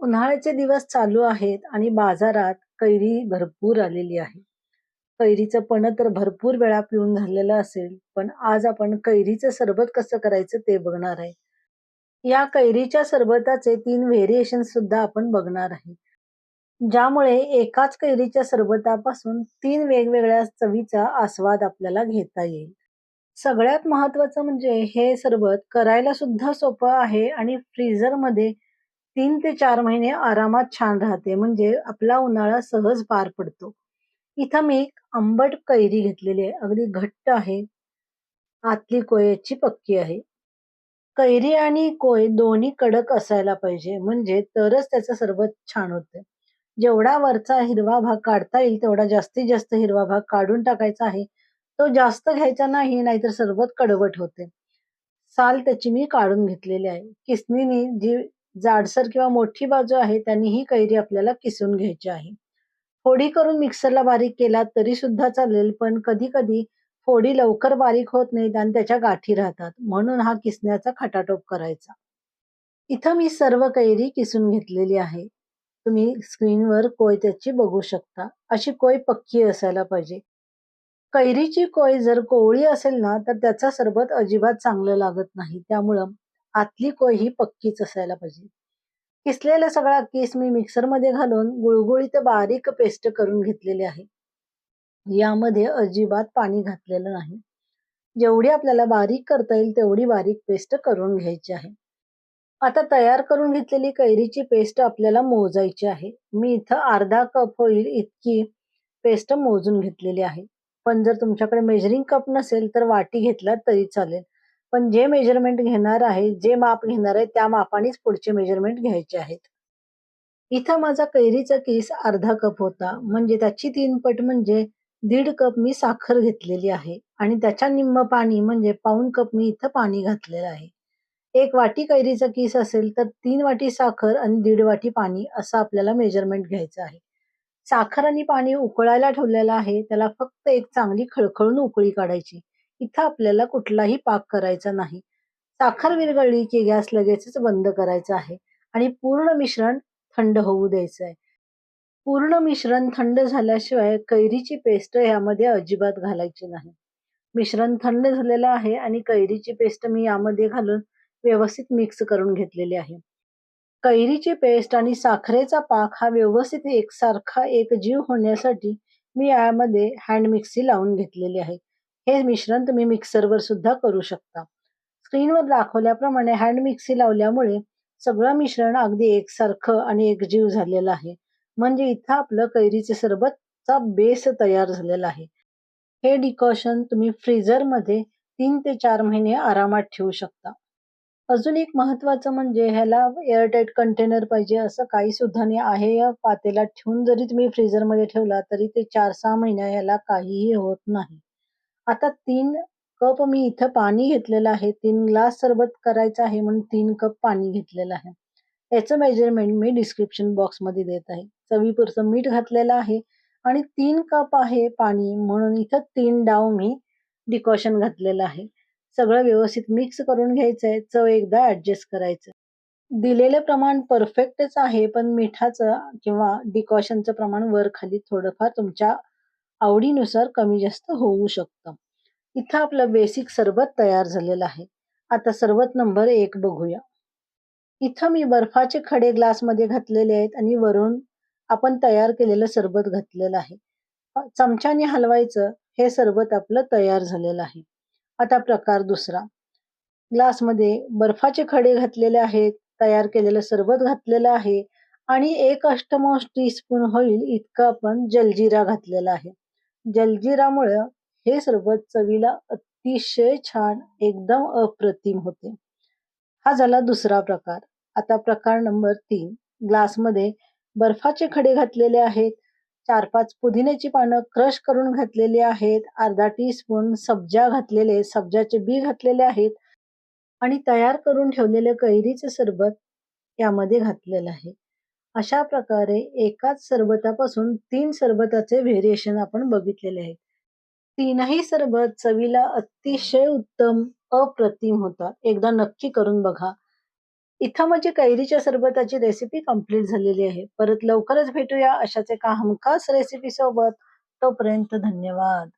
उन्हाळ्याचे दिवस चालू आहेत आणि बाजारात कैरी भरपूर आलेली आहे. कैरीचं पण तर भरपूर वेळा पिऊन झालेलं असेल, पण आज आपण कैरीचं सरबत कसं करायचं ते बघणार आहे. या कैरीच्या सरबताचे तीन व्हेरिएशन सुद्धा आपण बघणार आहे. ज्यामुळे एकाच कैरीच्या सरबतापासून तीन वेगवेगळ्या चवीचा आस्वाद आपल्याला घेता येईल. सगळ्यात महत्वाचं म्हणजे हे सरबत करायला सुद्धा सोपं आहे आणि फ्रीझरमध्ये तीन ते चार महिने आरामात छान राहते म्हणजे आपला उन्हाळा सहज पार पडतो. इथं मी एक आंबट कैरी घेतलेली आहे. अगदी घट्ट आहे. आतली कोयाची पक्की आहे. कैरी आणि कोय दोन्ही कडक असायला पाहिजे म्हणजे तरच त्याचं सरबत छान होतं. जेवढा वरचा हिरवा भाग काढता येईल तेवढा जास्तीत जास्त हिरवा भाग काढून टाकायचा आहे. तो जास्त घ्यायचा नाही नाहीतर सरबत कडवट होते. साल त्याची मी काढून घेतलेली आहे. किसनीने जी जाडसर किंवा मोठी बाजू आहे त्यांनी ही कैरी आपल्याला किसून घ्यायची आहे. फोडी करून मिक्सरला बारीक केला तरी सुद्धा चालेल पण कधी कधी फोडी लवकर बारीक होत नाहीत आणि त्याच्या गाठी राहतात म्हणून हा किसण्याचा खटाटोप करायचा. इथं मी सर्व कैरी किसून घेतलेली आहे. तुम्ही स्क्रीनवर कोय त्याची बघू शकता. अशी कोय पक्की असायला पाहिजे. कैरीची कोय जर कोवळी असेल ना तर त्याचा सरबत अजिबात चांगलं लागत नाही. त्यामुळं आतली कोय ही पक्कीच असायला पाहिजे. किसलेला सगळा किस मी मिक्सरमध्ये घालून गुळगुळीत बारीक पेस्ट करून घेतलेली आहे. यामध्ये अजिबात पाणी घातलेलं नाही. जेवढी आपल्याला बारीक करता येईल तेवढी बारीक पेस्ट करून घ्यायची आहे. आता तयार करून घेतलेली कैरीची पेस्ट आपल्याला मोजायची आहे. मी इथं अर्धा कप होईल इतकी पेस्ट मोजून घेतलेली आहे. पण जर तुमच्याकडे मेजरिंग कप नसेल तर वाटी घेतला तरी चालेल. पण जे मेजरमेंट घेणार आहे, जे माप घेणार आहे त्या मापानेच पुढचे मेजरमेंट घ्यायचे आहेत. इथं माझा कैरीचा केस अर्धा कप होता म्हणजे त्याची तीन पट म्हणजे दीड कप मी साखर घेतलेली आहे आणि त्याच्या निम्म पाणी म्हणजे पाऊन कप मी इथं पाणी घातलेलं आहे. एक वाटी कैरीचा किस असेल तर तीन वाटी साखर आणि दीड वाटी पाणी असं आपल्याला मेजरमेंट घ्यायचं आहे. साखर आणि पाणी उकळायला ठेवलेलं आहे. त्याला फक्त एक चांगली खळखळून उकळी काढायची. इथं आपल्याला कुठलाही पाक करायचा नाही. साखर विरघळली की गॅस लगेचच बंद करायचा आहे आणि पूर्ण मिश्रण थंड होऊ द्यायचं आहे. पूर्ण मिश्रण थंड झाल्याशिवाय कैरीची पेस्ट यामध्ये अजिबात घालायची नाही. मिश्रण थंड झालेलं आहे आणि कैरीची पेस्ट मी यामध्ये घालून व्यवस्थित मिक्स करून घेतलेली आहे. कैरीची पेस्ट आणि साखरेचा पाक हा व्यवस्थित एकसारखा एकजीव होण्यासाठी मी यामध्ये हँड मिक्सी लावून घेतलेली आहे. हे मिश्रण तुम्ही मिक्सरवर सुद्धा करू शकता. स्क्रीनवर दाखवल्याप्रमाणे हँड मिक्सी लावल्यामुळे सगळं मिश्रण अगदी एकसारखं आणि एकजीव झालेलं आहे. म्हणजे इथं आपलं कैरीचे सरबतचा बेस तयार झालेला आहे. हे डिकॉशन तुम्ही फ्रीझरमध्ये तीन ते चार महिने आरामात ठेवू शकता. अजून एक महत्वाचं म्हणजे ह्याला एअरटाईट कंटेनर पाहिजे असं काही सुद्धा नाही आहे. या पातेला ठेवून जरी तुम्ही फ्रीझरमध्ये ठेवला तरी ते चार सहा महिने ह्याला काहीही होत नाही. आता तीन कप मी इथं पाणी घेतलेलं आहे. तीन ग्लास सरबत करायचं आहे म्हणून तीन कप पाणी घेतलेलं आहे. याचं मेजरमेंट मी डिस्क्रिप्शन बॉक्समध्ये देत आहे. चवीपुरचं मीठ घातलेलं आहे आणि तीन कप आहे पाणी म्हणून इथं तीन डाव मी डिकॉशन घातलेलं आहे. सगळं व्यवस्थित मिक्स करून घ्यायचंय. चव एकदा ॲडजस्ट करायचं. दिलेलं प्रमाण परफेक्टच आहे पण मिठाचं किंवा डिकॉशनचं प्रमाण वर खाली थोडंफार तुमच्या आवडीनुसार कमी जास्त होऊ शकतं. इथं आपलं बेसिक सरबत तयार झालेलं आहे. आता सरबत नंबर एक बघूया. इथं मी बर्फाचे खडे ग्लासमध्ये घातलेले आहेत आणि वरून आपण तयार केलेलं सरबत घातलेलं आहे. चमच्याने हलवायचं हे सरबत आपलं तयार झालेलं आहे. आता प्रकार दुसरा. ग्लासमध्ये बर्फाचे खडे घातलेले आहेत. तयार केलेलं सरबत घातलेलं आहे आणि एक अष्टमोस्ट टीस्पून होईल इतकं आपण जलजिरा घातलेला आहे. जलजीरामुळे हे सरबत चवीला अतिशय छान एकदम अप्रतिम होते. हा झाला दुसरा प्रकार. आता प्रकार नंबर तीन. ग्लासमध्ये बर्फाचे खडे घातलेले आहेत. चार पाच पुदिन्याची पानं क्रश करून घातलेली आहेत. अर्धा टीस्पून सब्जा घातलेले सब्जाचे बी घातलेले आहेत आणि तयार करून ठेवलेले कैरीचे सरबत यामध्ये घातलेलं आहे. अशा प्रकारे एकाच सरबतापासून तीन सरबताचे व्हेरिएशन आपण बघितलेले आहेत. तीनही सरबत चवीला अतिशय उत्तम, अप्रतिम होतात. एकदा नक्की करून बघा. इथं म्हणजे कैरीच्या सरबताची रेसिपी कंप्लीट झालेली आहे. परत लवकरच भेटूया अशाच एका हमखास रेसिपी सोबत. तोपर्यंत धन्यवाद.